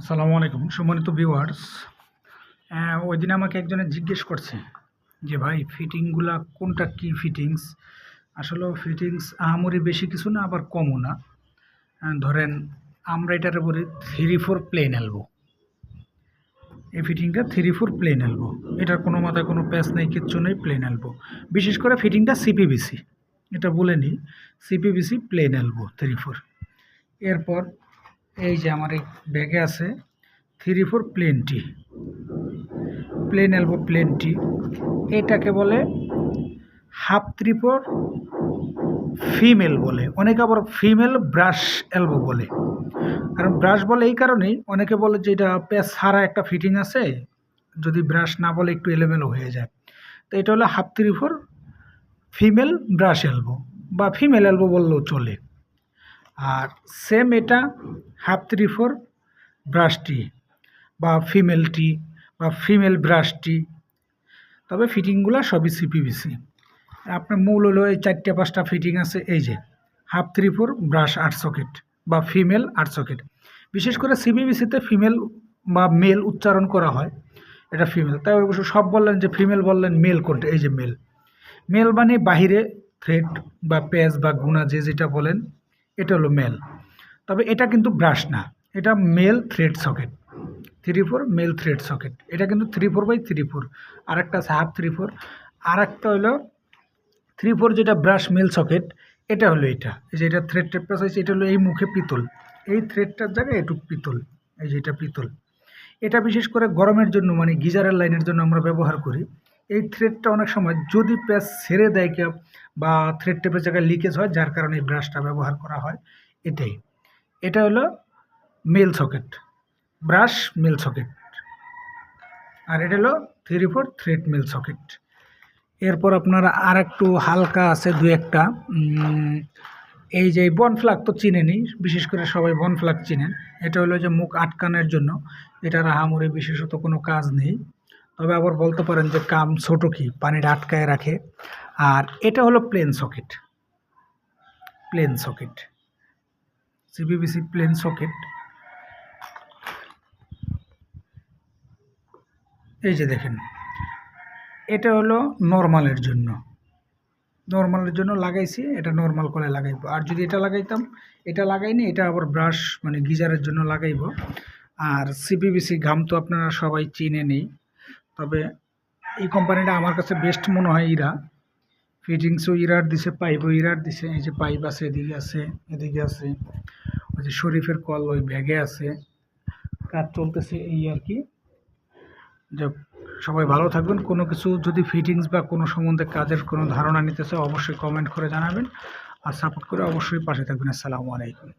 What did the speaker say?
আসসালামু আলাইকুম। সম্মানিত ভিউয়ার্স ওই দিন আমাকে একজনে জিজ্ঞেস করছে যে, ভাই ফিটিংগুলা কোনটা কি ফিটিংস আসলে ফিটিংস আহামরি বেশি কিছু না, আবার কমও না। ধরেন, আমরা এটার বলি থ্রি ফোর প্লেন এলবো এই ফিটিংটা থ্রি ফোর প্লেন এলবো এটার কোনো মাথায় কোনো প্যাচ নেই, কিচ্ছু নেই প্লেন এলবো বিশেষ করে ফিটিংটা সিপিবিসি এটা বলে নিই CPVC plain elbow three four এরপর এই যে আমার এই ব্যাগে আছে থ্রি ফোর প্লেনটি প্লেন এলবো প্লেনটি এটাকে বলে হাফ থ্রি ফোর ফিমেল বলে। অনেকে আবার ফিমেল ব্রাশ এলবো বলে। কারণ ব্রাশ বলে এই কারণেই অনেকে বলে যে এটা সারা একটা ফিটিং আছে, যদি ব্রাশ না বলে একটু এলোমেলো হয়ে যায়। তো এটা হলো half three four female brass elbow বা ফিমেল এলবো বললেও চলে। আর সেম এটা হাফ থ্রি ফোর ব্রাশটি বা ফিমেলটি বা ফিমেল ব্রাশটি তবে ফিটিংগুলো সবই সিপিবিসি আপনার মূল হলো এই চারটে পাঁচটা ফিটিং আছে, এই যে হাফ থ্রি ফোর ব্রাশ আট সকেট বা ফিমেল আট সকেট বিশেষ করে সিপিবিসিতে ফিমেল বা মেল উচ্চারণ করা হয়, এটা ফিমেল তাই অবশ্য সব বললেন যে ফিমেল বললেন মেল কোনটা, এই যে মেল মেল মানে বাহিরে থ্রেড বা পেজ বা গুণা যে যেটা বলেন এটা হলো মেল। তবে এটা কিন্তু ব্রাশ না। এটা male thread socket. Three four male thread socket. এটা কিন্তু three four by three four. আর একটা আছে হাফ থ্রি ফোর। আর একটা হলো থ্রি ফোর যেটা ব্রাশ মেল সকেট, এটা হলো এটা। এই যে এটা থ্রেড টেপটা হয়েছে, এটা হলো এই মুখে পিতল। এই থ্রেডটার জায়গায় একটু পিতল। এই যে এটা পিতল। এটা বিশেষ করে গরমের জন্য মানে গিজারের লাইনের জন্য আমরা ব্যবহার করি। এই থ্রেডটা অনেক সময় যদি প্যাচ ছেড়ে দেয় কেউ বা থ্রেড টেপের জায়গায় লিকেজ হয়, যার কারণে এই ব্রাশটা ব্যবহার করা হয়, এটাই। এটা হলো male socket brass male socket আর এটা হলো three four thread male socket এরপর আপনার আর একটু হালকা আছে দু একটা এই যে বন ফ্লাগ তো চিনেনি বিশেষ করে সবাই বন ফ্লাগ চিনেন। এটা হলো যে মুখ আটকানোর জন্য। এটার আহামরি বিশেষত কোনো কাজ নেই। তবে আবার বলতে পারেন যে কাম ছোটো কি, পানিটা আটকায় রাখে। আর এটা হলো plain socket plain socket CPVC plain socket এই যে দেখেন, এটা হলো নর্মালের জন্য। নর্মালের জন্য লাগাইছি, এটা নর্মাল করে লাগাইবো। আর যদি এটা লাগাইতাম, এটা লাগাইনি, এটা আবার ব্রাশ মানে গিজারের জন্য লাগাইবো। আর সিপিবিসি ঘাম তো আপনারা সবাই চিনে নেই তবে এই কোম্পানিটা আমার কাছে বেস্ট মনে হয় ইরা। ফিটিংসও ইরার দিছে পাইপও ইরার দিছে, এই যে পাইপ আছে, এদিকে আছে এদিকে আছে। ওই যে শরীফের কল ওই ব্যাগে আছে। কাজ চলতেছে এই আর কি। যে সবাই ভালো থাকবেন। কোনো কিছু যদি ফিটিংস বা কোনো সম্বন্ধে কাজের কোনো ধারণা নিতে চায় অবশ্যই কমেন্ট করে জানাবেন। আর সাপোর্ট করে অবশ্যই পাশে থাকবেন। আসসালামু আলাইকুম।